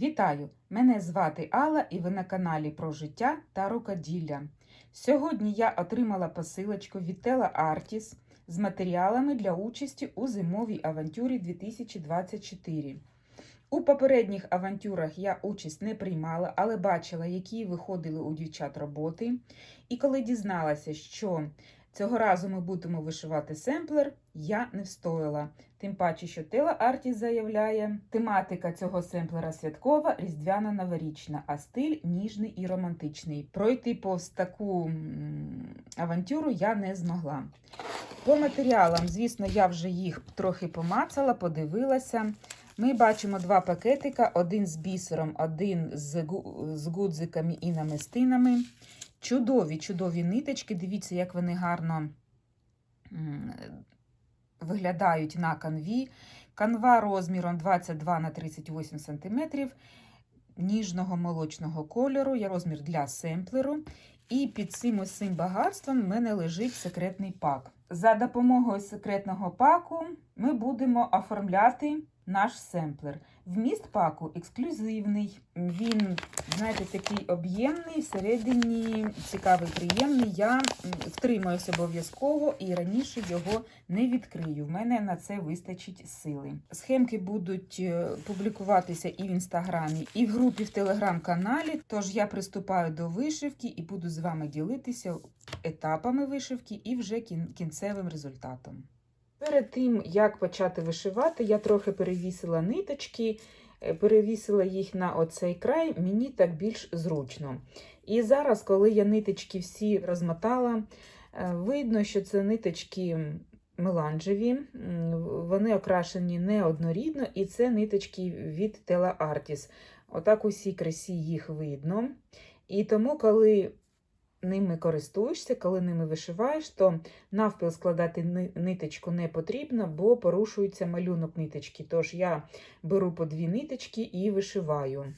Вітаю! Мене звати Алла і ви на каналі про життя та рукоділля. Сьогодні я отримала посилочку від Тела Artis з матеріалами для участі у зимовій авантюрі 2024. У попередніх авантюрах я участь не приймала, але бачила, які виходили у дівчат роботи. І коли дізналася, що цього разу ми будемо вишивати семплер, я не встояла. Тим паче, що Тела Арті заявляє, тематика цього семплера святкова, різдвяна новорічна, а стиль ніжний і романтичний. Пройти повз таку авантюру я не змогла. По матеріалам, звісно, я вже їх трохи помацала, подивилася. Ми бачимо два пакетика: один з бісером, один з гудзиками і намистинами. Чудові, чудові ниточки. Дивіться, як вони гарно виглядають на канві. Канва розміром 22 на 38 см, ніжного молочного кольору, є розмір для семплеру. І під цим усім багатством в мене лежить секретний пак. За допомогою секретного паку ми будемо оформляти наш семплер. Вміст паку ексклюзивний. Він, знаєте, такий об'ємний, всередині цікавий, приємний. Я втримаюся обов'язково і раніше його не відкрию. В мене на це вистачить сили. Схемки будуть е, публікуватися і в інстаграмі, і в групі в телеграм-каналі. Тож я приступаю до вишивки і буду з вами ділитися етапами вишивки і вже кін- кінцевим результатом. Перед тим, як почати вишивати, я трохи перевісила ниточки, е, перевісила їх на оцей край, мені так більш зручно. І зараз, коли я ниточки всі розмотала, е, видно, що це ниточки меланжеві, вони окрашені неоднорідно, і це ниточки від Tela Artis. Отак усій красі їх видно. І тому, коли ними користуєшся, коли ними вишиваєш, то навпіл складати ни- ниточку не потрібно, бо порушується малюнок ниточки. Тож я беру по дві ниточки і вишиваю.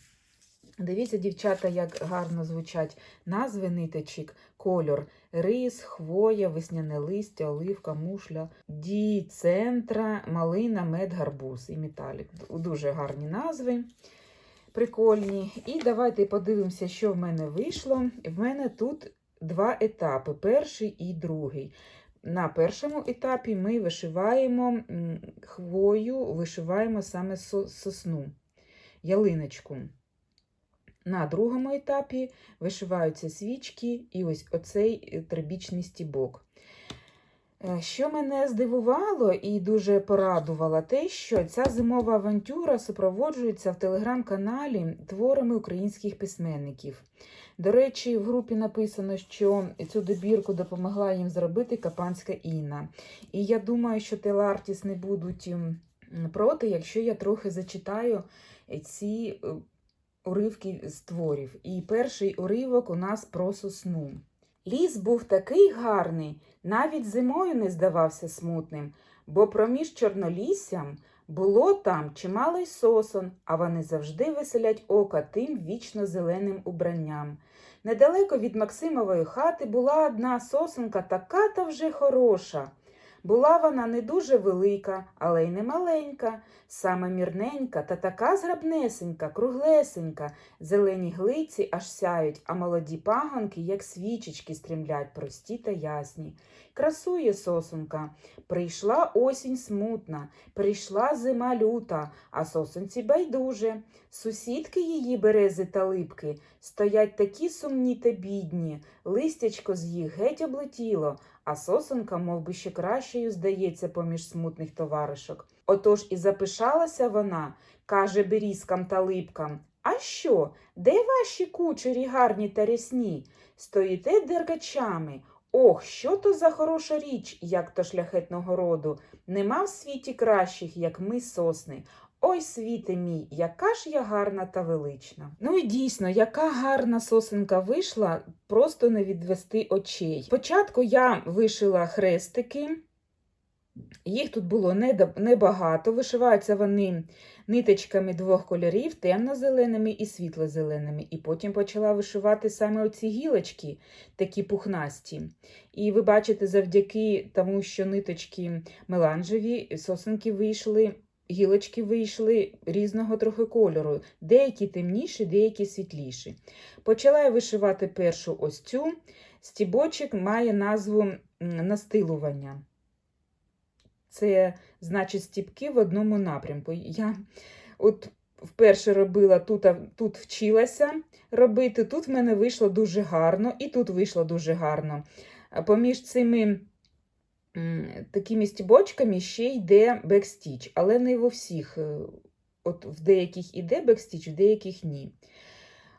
Дивіться, дівчата, як гарно звучать назви ниточок, кольор, рис, хвоя, весняне листя, оливка, мушля, діцентра, малина, мед, гарбуз і металік. Дуже гарні назви. Прикольні. І давайте подивимося, що в мене вийшло. В мене тут два етапи: перший і другий. На першому етапі ми вишиваємо хвою, вишиваємо саме сосну, ялиночку. На другому етапі вишиваються свічки і ось оцей е, трибічний стібок. Е, Що мене здивувало і дуже порадувало, те, що ця зимова авантюра супроводжується в телеграм-каналі творами українських письменників. До речі, в групі написано, що цю добірку допомогла їм зробити Капанська Інна. І я думаю, що Телартіс не будуть проти, якщо я трохи зачитаю ці е, уривки з творів. І перший уривок у нас про сосну. Ліс був такий гарний, навіть зимою не здавався смутним, бо проміж чорноліссям було там чимало й сосон, а вони завжди веселять ока тим вічно зеленим убранням. Недалеко від Максимової хати була одна сосонка така та вже хороша. Була вона не дуже велика, але й не маленька, саме мірненька та така зграбнесенька, круглесенька, Зелені глиці аж сяють, а молоді пагонки, як свічечки, стрімлять, прості та ясні. Красує сосунка. Прийшла осінь смутна, прийшла зима люта, а сосунці байдуже. Сусідки її берези та липки стоять такі сумні та бідні, листячко з їх геть облетіло, а сосунка мов би, ще кращою здається поміж смутних товаришок. Отож і запишалася вона, каже берізкам та липкам. А що? Де ваші кучері гарні та рясні? Стоїте дергачами. Ох, що то за хороша річ, як то шляхетного роду. Нема в світі кращих, як ми сосни. Ой, світе мій, яка ж я гарна та велична. Ну і дійсно, яка гарна сосенка вийшла, просто не відвести очей. Спочатку я вишила хрестики. Їх тут було небагато. Вишиваються вони ниточками двох кольорів, темно-зеленими і світло-зеленими. І потім почала вишивати саме оці гілочки, такі пухнасті. І ви бачите, завдяки тому, що ниточки меланжеві, сосенки вийшли гілочки вийшли різного трохи кольору, деякі темніші, деякі світліші. Почала я вишивати першу ось цю. Стібочок має назву настилування. Це значить стібки в одному напрямку. Я от вперше робила тут, тут вчилася робити. Тут в мене вийшло дуже гарно, і тут вийшло дуже гарно. Поміж цими такими стібочками ще йде бекстіч, але не во всіх. е, От в деяких іде бекстіч, в деяких ні.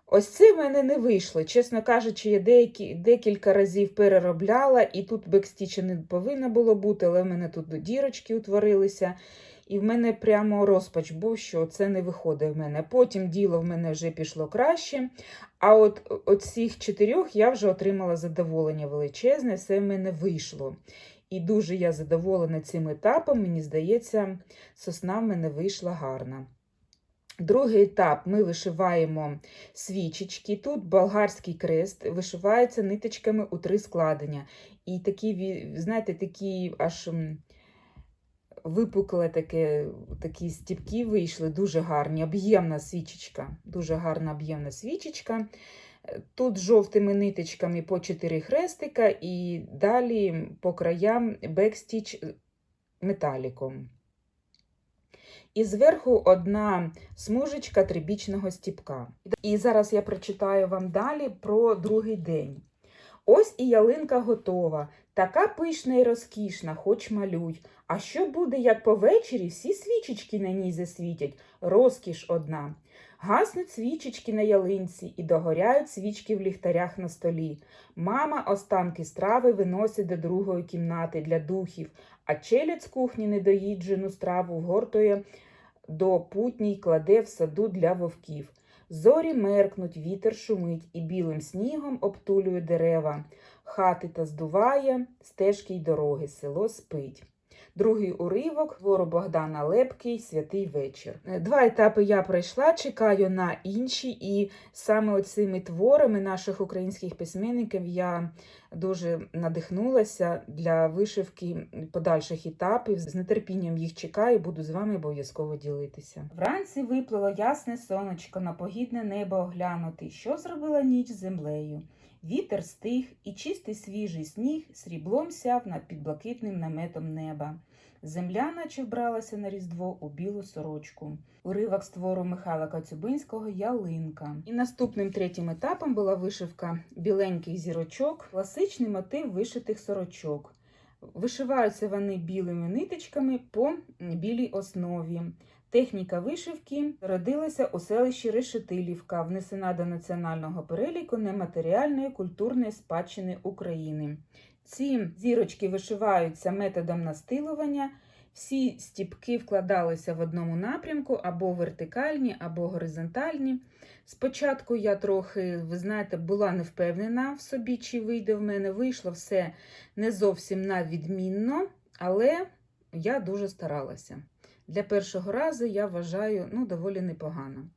Ось це в мене не вийшло. Чесно кажучи, я деякі, декілька разів переробляла, і тут бекстіча не повинно було бути, але в мене тут дірочки утворилися. І в мене прямо розпач був, що це не виходить в мене. Потім діло в мене вже пішло краще. А от от цих чотирьох я вже отримала задоволення величезне, все в мене вийшло. І дуже я задоволена цим етапом. Мені здається, сосна в мене вийшла гарна. Другий етап ми вишиваємо свічечки. Тут болгарський крест вишивається ниточками у три складення. І такі, знаєте, такі аж випукле таке, такі стіпки вийшли, дуже гарні. Об'ємна свічечка, дуже гарна об'ємна свічечка. Тут жовтими ниточками по 4 хрестика, і далі по краям бекстіч металіком. І зверху одна смужечка трибічного стіпка. І зараз я прочитаю вам далі про другий день. Ось і ялинка готова, така пишна і розкішна, хоч малюй. А що буде, як повечері всі свічечки на ній засвітять, розкіш одна. Гаснуть свічечки на ялинці і догоряють свічки в ліхтарях на столі. Мама останки страви виносить до другої кімнати для духів, а челядь з кухні недоїджену страву вгортує до путній кладе в саду для вовків. Зорі меркнуть, вітер шумить і білим снігом обтулює дерева. Хати та здуває, стежки й дороги, село спить. Другий уривок твору Богдана Лепкий Святий вечір. Е, Два етапи я пройшла, чекаю на інші, і саме оцими творами наших українських письменників я дуже надихнулася для вишивки подальших етапів. З нетерпінням їх чекаю, буду з вами обов'язково ділитися. Вранці виплило ясне сонечко на погідне небо оглянути, що зробила ніч землею. Вітер стих, і чистий свіжий сніг сріблом сяв над підблакитним наметом неба. Земля наче вбралася на різдво у білу сорочку. Уривок з твору Михайла Коцюбинського Ялинка. І наступним третім етапом була вишивка біленьких зірочок, класичний мотив вишитих сорочок. Вишиваються вони білими ниточками по білій основі. Техніка вишивки родилася у селищі Решетилівка, внесена до національного переліку нематеріальної культурної спадщини України. Ці зірочки вишиваються методом настилування. Всі стіпки вкладалися в одному напрямку, або вертикальні, або горизонтальні. Спочатку я трохи, ви знаєте, була не впевнена в собі, чи вийде в мене. Вийшло все не зовсім на відмінно, але я дуже старалася. Для першого разу я вважаю ну, доволі непогано.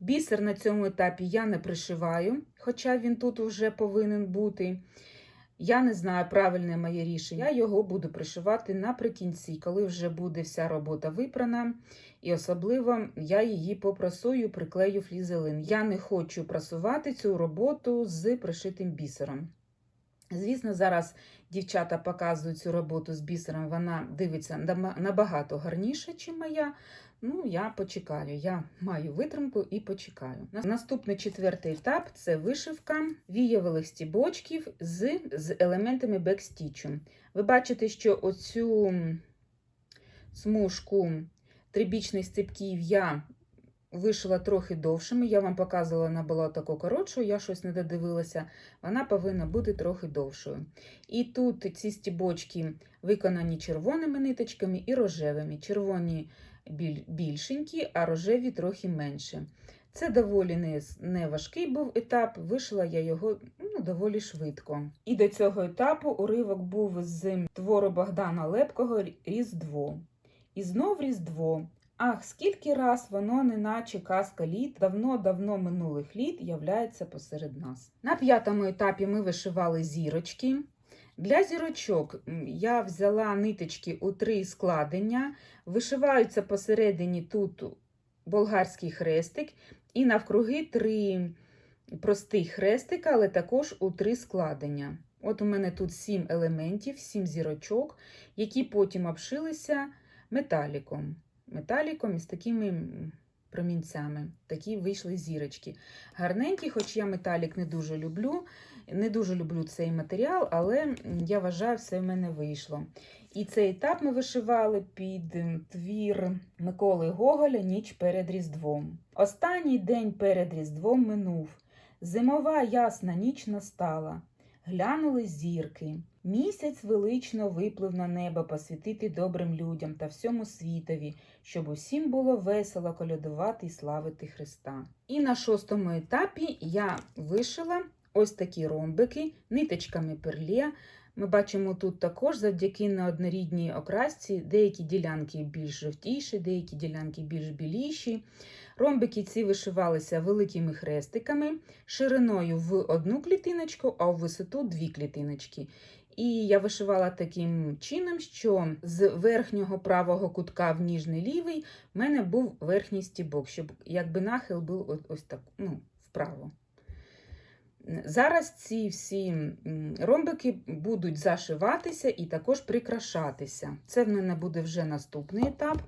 Бісер на цьому етапі я не пришиваю, хоча він тут вже повинен бути. Я не знаю правильне моє рішення. Я його буду пришивати наприкінці, коли вже буде вся робота випрана. І особливо я її попрасую, приклею флізелин. Я не хочу прасувати цю роботу з пришитим бісером. Звісно, зараз дівчата показують цю роботу з бісером, вона дивиться набагато гарніше, ніж моя. Ну, я почекаю. Я маю витримку і почекаю. Наступний четвертий етап це вишивка вієвих стібочків з, з елементами бекстічу. Ви бачите, що оцю смужку трибічних стібків я вишила трохи довшими. Я вам показувала, вона була таку коротшою, я щось не додивилася. Вона повинна бути трохи довшою. І тут ці стібочки виконані червоними ниточками і рожевими. Червоні більшенькі, а рожеві трохи менше. Це доволі не, важкий був етап, вишила я його ну, доволі швидко. І до цього етапу уривок був з твору Богдана Лепкого Різдво. І знов Різдво. Ах, скільки раз воно, неначе казка літ, давно-давно минулих літ являється посеред нас. На п'ятому етапі ми вишивали зірочки. Для зірочок я взяла ниточки у три складення, вишиваються посередині тут болгарський хрестик, і навкруги три простих хрестика, але також у три складення. От у мене тут сім елементів, сім зірочок, які потім обшилися металіком. Металіком із такими промінцями. Такі вийшли зірочки. Гарненькі, хоч я металік не дуже люблю. Не дуже люблю цей матеріал, але я вважаю, все в мене вийшло. І цей етап ми вишивали під твір Миколи Гоголя Ніч перед Різдвом. Останній день перед Різдвом минув. Зимова ясна ніч настала. Глянули зірки. Місяць велично виплив на небо посвятити добрим людям та всьому світові, щоб усім було весело колядувати і славити Христа. І на шостому етапі я вишила ось такі ромбики ниточками перлє. Ми бачимо тут також завдяки неоднорідній окрасці деякі ділянки більш жовтіші, деякі ділянки більш біліші. Ромбики ці вишивалися великими хрестиками, шириною в одну клітиночку, а в висоту дві клітиночки. І я вишивала таким чином, що з верхнього правого кутка в ніжний лівий в мене був верхній стібок, щоб якби нахил був ось так, ну, вправо. Зараз ці всі ромбики будуть зашиватися і також прикрашатися. Це в мене буде вже наступний етап.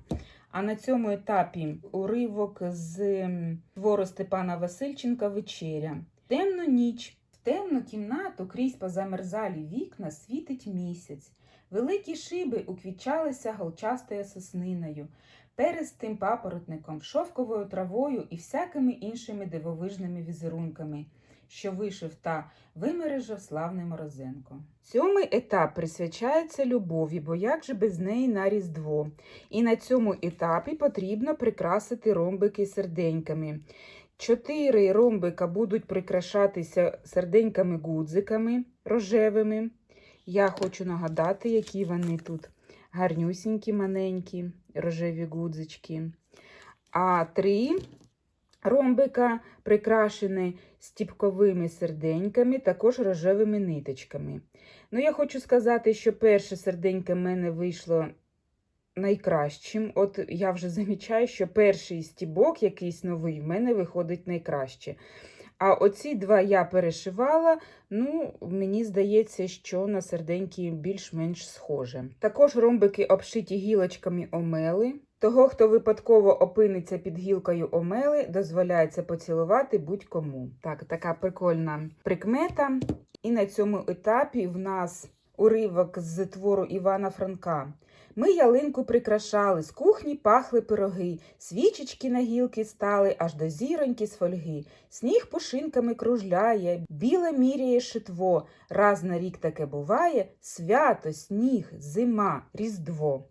А на цьому етапі уривок з твору Степана Васильченка Вечеря. Темну ніч, в темну кімнату крізь позамерзалі вікна світить місяць. Великі шиби уквічалися голчастою сосниною, перистим папоротником, шовковою травою і всякими іншими дивовижними візерунками, що вишив та вимережив славний Морозенко. Сьомий етап присвячається любові, бо як же без неї на Різдво. І на цьому етапі потрібно прикрасити ромбики серденьками. Чотири ромбика будуть прикрашатися серденьками-гудзиками рожевими. Я хочу нагадати, які вони тут гарнюсінькі, маленькі, рожеві гудзички. А три ромбика прикрашені стіпковими серденьками, також рожевими ниточками. Ну, я хочу сказати, що перше серденько в мене вийшло найкращим. От я вже замічаю, що перший стібок, якийсь новий, в мене виходить найкраще. А оці два я перешивала, ну, мені здається, що на серденькі більш-менш схоже. Також ромбики обшиті гілочками омели. Того, хто випадково опиниться під гілкою омели, дозволяється поцілувати будь-кому. Так, така прикольна прикмета. І на цьому етапі в нас уривок з твору Івана Франка. Ми ялинку прикрашали, з кухні пахли пироги, свічечки на гілки стали, аж до зіроньки з фольги. Сніг пушинками кружляє, біле міряє шитво. Раз на рік таке буває свято, сніг, зима, різдво.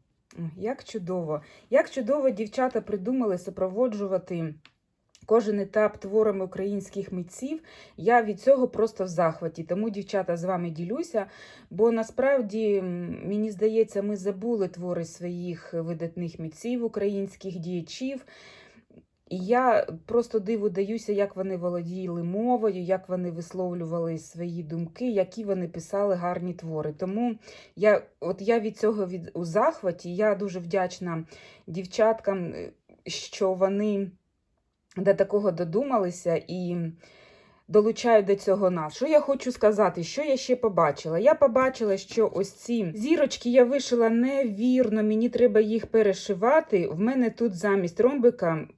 Як чудово! Як чудово дівчата придумали супроводжувати кожен етап творами українських митців. Я від цього просто в захваті. Тому, дівчата, з вами ділюся. Бо насправді, мені здається, ми забули твори своїх видатних митців, українських діячів. І я просто диву даюся, як вони володіли мовою, як вони висловлювали свої думки, які вони писали гарні твори. Тому я, от я від цього від, у захваті, я дуже вдячна дівчаткам, е, що вони до такого додумалися і долучають до цього нас. Що я хочу сказати, що я ще побачила? Я побачила, що ось ці зірочки я вишила невірно, мені треба їх перешивати. В мене тут замість ромбика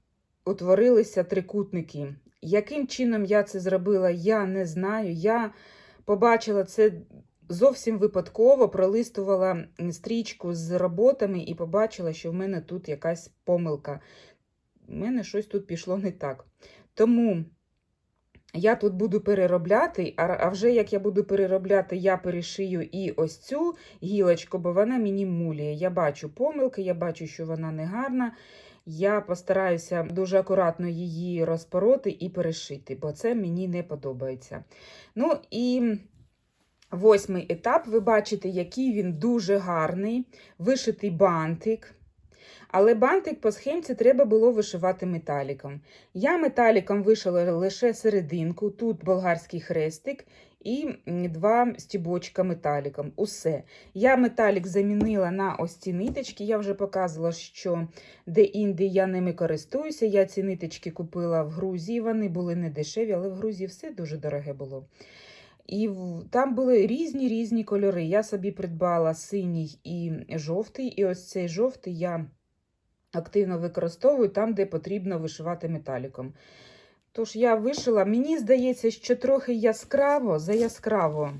утворилися трикутники. Яким чином я це зробила, я не знаю. Я побачила це зовсім випадково, пролистувала стрічку з роботами і побачила, що в мене тут якась помилка. У мене щось тут пішло не так. Тому я тут буду переробляти, а вже як я буду переробляти, я перешию і ось цю гілочку, бо вона мені муліє. Я бачу помилки, я бачу, що вона не гарна. Я постараюся дуже акуратно її розпороти і перешити, бо це мені не подобається. Ну і восьмий етап, ви бачите, який він дуже гарний, вишитий бантик. Але бантик по схемці треба було вишивати металіком. Я металіком вишила лише серединку, тут болгарський хрестик, і два стібочка металіком. Усе. Я металік замінила на ось ці ниточки. Я вже показувала, що де-інде я ними користуюся. Я ці ниточки купила в Грузії. Вони були не дешеві, але в Грузії все дуже дороге було. І там були різні різні кольори. Я собі придбала синій і жовтий, і ось цей жовтий я активно використовую там, де потрібно вишивати металіком. Тож я вишила, мені здається, що трохи яскраво, за яскраво.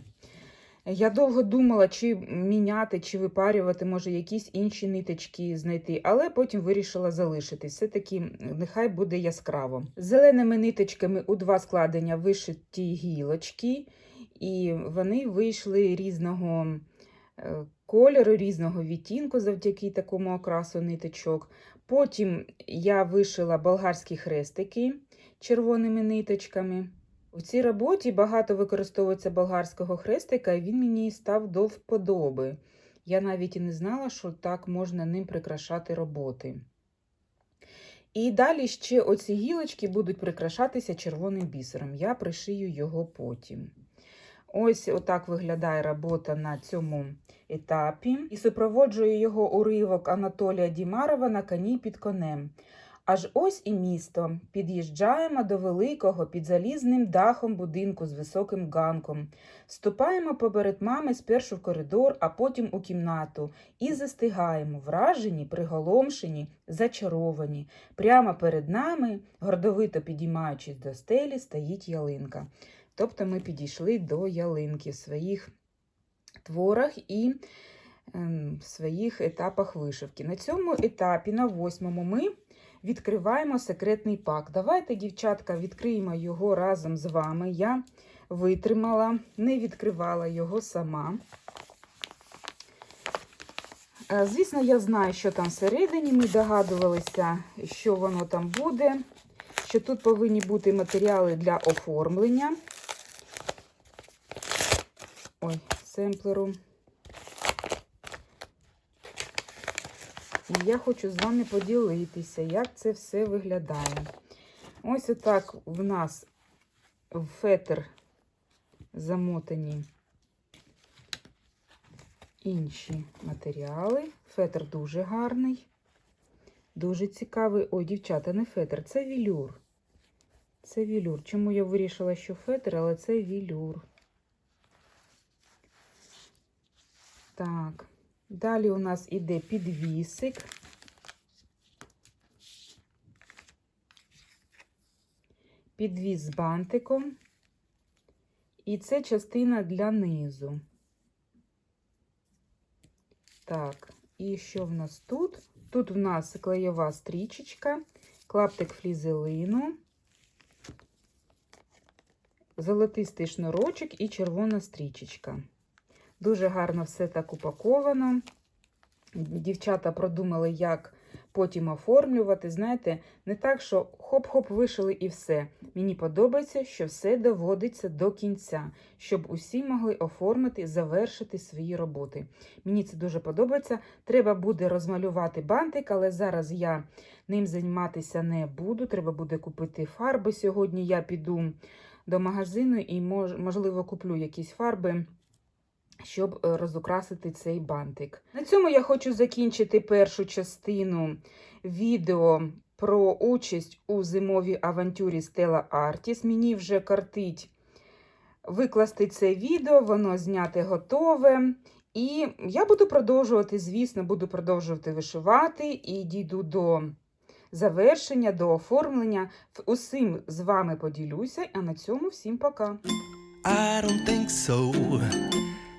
Я довго думала, чи міняти, чи випарювати, може, якісь інші ниточки знайти, але потім вирішила залишити. Все-таки нехай буде яскраво. Зеленими ниточками у два складення вишиті гілочки, і вони вийшли різного е, кольору, різного відтінку завдяки такому окрасу ниточок. Потім я вишила болгарські хрестики червоними ниточками. У цій роботі багато використовується болгарського хрестика, і він мені став до вподоби. Я навіть і не знала, що так можна ним прикрашати роботи. І далі ще оці гілочки будуть прикрашатися червоним бісером. Я пришию його потім. Ось отак виглядає робота на цьому етапі. І супроводжує його уривок Анатолія Дімарова на коні під конем. Аж ось і місто. Під'їжджаємо до великого під залізним дахом будинку з високим ганком. Ступаємо поперед мами спершу в коридор, а потім у кімнату, і застигаємо, вражені, приголомшені, зачаровані. Прямо перед нами, гордовито підіймаючись до стелі, стоїть ялинка. Тобто ми підійшли до ялинки в своїх творах і ем, в своїх етапах вишивки. На цьому етапі, на восьмому, ми відкриваємо секретний пак. Давайте, дівчатка, відкриємо його разом з вами. Я витримала, не відкривала його сама. Е, Звісно, я знаю, що там всередині. Ми догадувалися, що воно там буде, що тут повинні бути матеріали для оформлення. Ой, семплеру. І я хочу з вами поділитися, як це все виглядає. Ось отак в нас в фетр замотані інші матеріали. Фетр дуже гарний, дуже цікавий. Ой, дівчата, не фетр, це вілюр. Це вілюр. Чому я вирішила, що фетр, але це вілюр. Так. Далі у нас іде підвісик. Підвіс з бантиком. І це частина для низу. Так, і що в нас тут? Тут в нас клеєва стрічечка, клаптик флізелину, золотистий шнурочок і червона стрічечка. Дуже гарно все так упаковано. Дівчата продумали, як потім оформлювати. Знаєте, не так, що хоп-хоп вишили і все. Мені подобається, що все доводиться до кінця, щоб усі могли оформити, завершити свої роботи. Мені це дуже подобається. Треба буде розмалювати бантик, але зараз я ним займатися не буду. Треба буде купити фарби. Сьогодні я піду до магазину і, можливо, куплю якісь фарби щоб е, розукрасити цей бантик. На цьому я хочу закінчити першу частину відео про участь у зимовій авантюрі Stella Artis. Мені вже картить викласти це відео, воно зняте готове. І я буду продовжувати, звісно, буду продовжувати вишивати і дійду до завершення, до оформлення. Усім з вами поділюся, а на цьому всім пока. I don't think so.